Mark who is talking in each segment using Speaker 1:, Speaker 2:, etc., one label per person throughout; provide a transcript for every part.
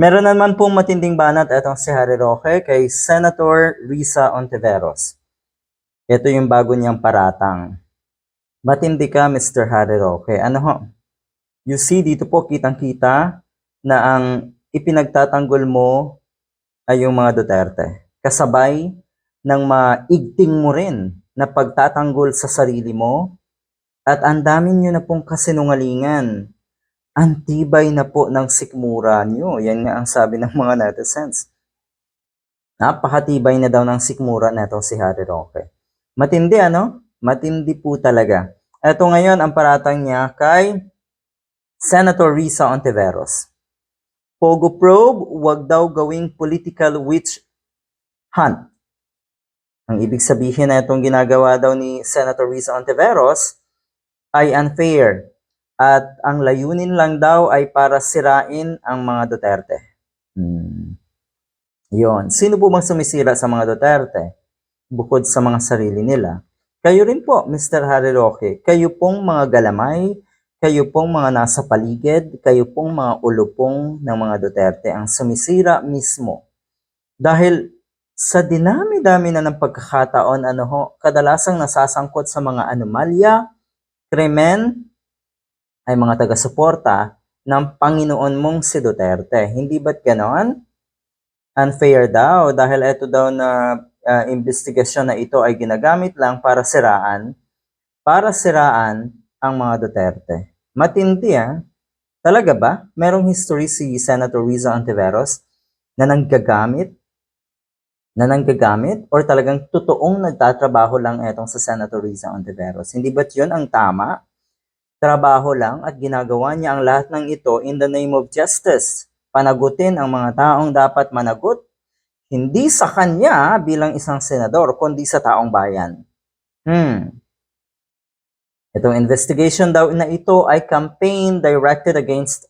Speaker 1: Meron naman pong matinding banat itong si Harry Roque kay Senator Risa Ontiveros. Ito yung bago niyang paratang. Matindi ka, Mr. Harry Roque. Ano ho? You see, dito po kitang-kita na ang ipinagtatanggol mo ay yung mga Duterte. Kasabay ng maigting mo rin na pagtatanggol sa sarili mo at ang dami nyo na pong kasinungalingan. Antibay na po ng sikmura nyo. Yan nga ang sabi ng mga netizens. Napakatibay na daw ng sikmura na si Harry Roque. Matindi ano? Matindi po talaga. Ito ngayon ang paratang niya kay Senator Risa Ontiveros. Pogo probe, wag daw gawing political witch hunt. Ang ibig sabihin na itong ginagawa daw ni Senator Risa Ontiveros ay unfair at ang layunin lang daw ay para sirain ang mga Duterte. Hmm. Yon. Sino po bang sumisira sa mga Duterte? Bukod sa mga sarili nila. Kayo rin po, Mr. Harry Roque. Kayo pong mga galamay, kayo pong mga nasa paligid, kayo pong mga ulupong ng mga Duterte ang sumisira mismo. Dahil sa dinami-dami na ng pagkakataon, ano ho, kadalasang nasasangkot sa mga anomalya, krimen, ay mga taga-suporta ng Panginoon mong si Duterte. Hindi ba't ganon? Unfair daw dahil ito daw na uh, investigasyon na ito ay ginagamit lang para siraan, para siraan ang mga Duterte. Matindi ah. Talaga ba? Merong history si Senator Riza Antiveros na nanggagamit na nanggagamit or talagang totoong nagtatrabaho lang etong sa Senator Riza Ontiveros. Hindi ba't yun ang tama? Trabaho lang at ginagawa niya ang lahat ng ito in the name of justice. Panagutin ang mga taong dapat managot. Hindi sa kanya bilang isang senador, kundi sa taong bayan. Hmm. Itong investigation daw na ito ay campaign directed against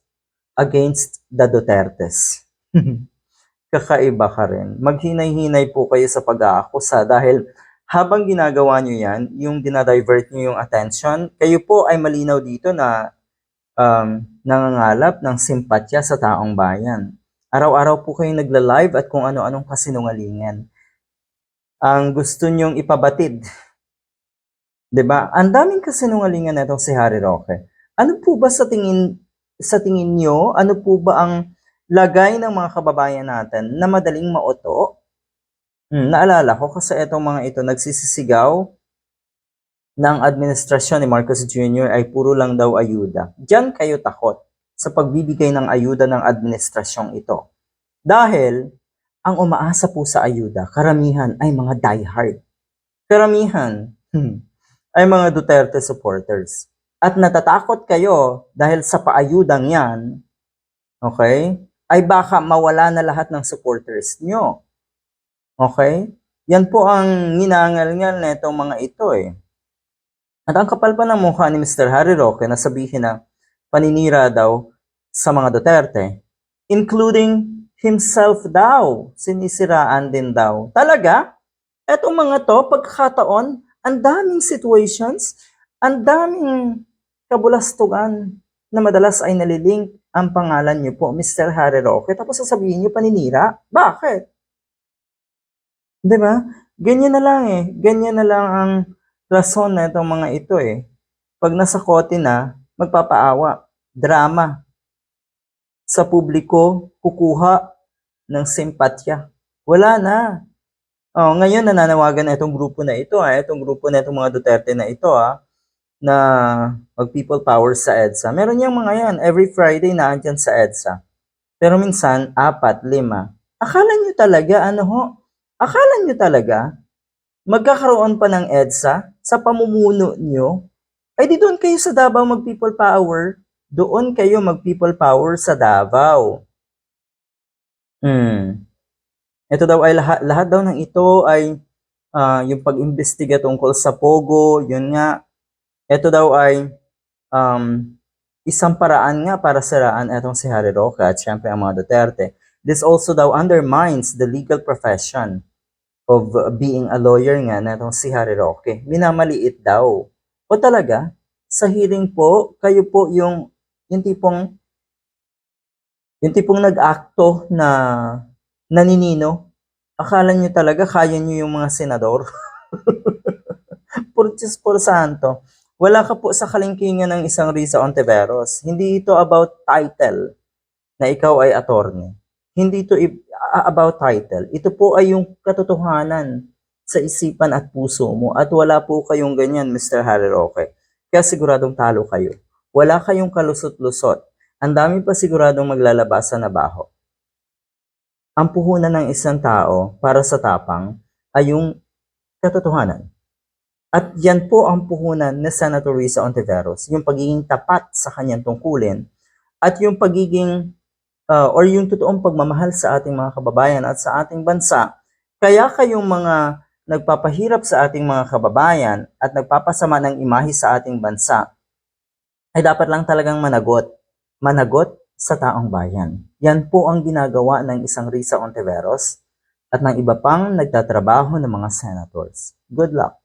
Speaker 1: against the Dutertes. kakaiba ka rin. Maghinay-hinay po kayo sa pag-aakusa dahil habang ginagawa nyo yan, yung dinadivert nyo yung attention, kayo po ay malinaw dito na um, nangangalap ng simpatya sa taong bayan. Araw-araw po kayo nagla-live at kung ano-anong kasinungalingan. Ang gusto nyong ipabatid. ba? Ang daming kasinungalingan nito si Harry Roque. Ano po ba sa tingin sa tingin nyo, ano po ba ang lagay ng mga kababayan natin na madaling mauto? Hmm, naalala ko kasi itong mga ito nagsisisigaw ng administrasyon ni Marcos Jr. ay puro lang daw ayuda. Diyan kayo takot sa pagbibigay ng ayuda ng administrasyong ito. Dahil ang umaasa po sa ayuda, karamihan ay mga diehard. Karamihan hmm, ay mga Duterte supporters. At natatakot kayo dahil sa paayudang yan, okay, ay baka mawala na lahat ng supporters nyo. Okay? Yan po ang ninangal-ngal na itong mga ito eh. At ang kapal pa ng mukha ni Mr. Harry Roque na sabihin na paninira daw sa mga Duterte, including himself daw, sinisiraan din daw. Talaga? Etong mga to, pagkakataon, ang daming situations, ang daming kabulastugan na madalas ay nalilink ang pangalan niyo po, Mr. Harry Roque, tapos sasabihin niyo paninira? Bakit? Di ba? Ganyan na lang eh. Ganyan na lang ang rason na itong mga ito eh. Pag nasa kote na, magpapaawa. Drama. Sa publiko, kukuha ng simpatya. Wala na. Oh, ngayon nananawagan na itong grupo na ito, ah, itong grupo na itong mga Duterte na ito, ah, na mag people power sa EDSA. Meron niyang mga yan, every Friday na andyan sa EDSA. Pero minsan, apat, lima. Akala niyo talaga, ano ho, Akala nyo talaga, magkakaroon pa ng EDSA sa pamumuno nyo? Ay di doon kayo sa Davao mag-people power. Doon kayo mag-people power sa Davao. Hmm. Ito daw ay lahat, lahat daw ng ito ay uh, yung pag-imbestiga tungkol sa Pogo, yun nga. Ito daw ay um, isang paraan nga para siraan itong si Harry Roca at syempre ang mga Duterte. This also daw undermines the legal profession of being a lawyer nga na itong si Harry Roque. Minamaliit daw. O talaga, sa hearing po, kayo po yung, yung tipong Yung tipong nag-akto na naninino, akala nyo talaga kaya nyo yung mga senador. Diyos por santo. Wala ka po sa kalingkingan ng isang Risa Ontiveros. Hindi ito about title na ikaw ay attorney. Hindi ito about title. Ito po ay yung katotohanan sa isipan at puso mo at wala po kayong ganyan, Mr. Harry Roque. Kaya siguradong talo kayo. Wala kayong kalusot-lusot. Ang dami pa siguradong maglalabas sa nabaho. Ang puhunan ng isang tao para sa tapang ay yung katotohanan. At yan po ang puhunan ni Senator Risa Ontiveros, yung pagiging tapat sa kanyang tungkulin at yung pagiging uh, or yung totoong pagmamahal sa ating mga kababayan at sa ating bansa. Kaya kayong mga nagpapahirap sa ating mga kababayan at nagpapasama ng imahe sa ating bansa, ay dapat lang talagang managot. Managot sa taong bayan. Yan po ang ginagawa ng isang Risa Ontiveros at ng iba pang nagtatrabaho ng mga senators. Good luck!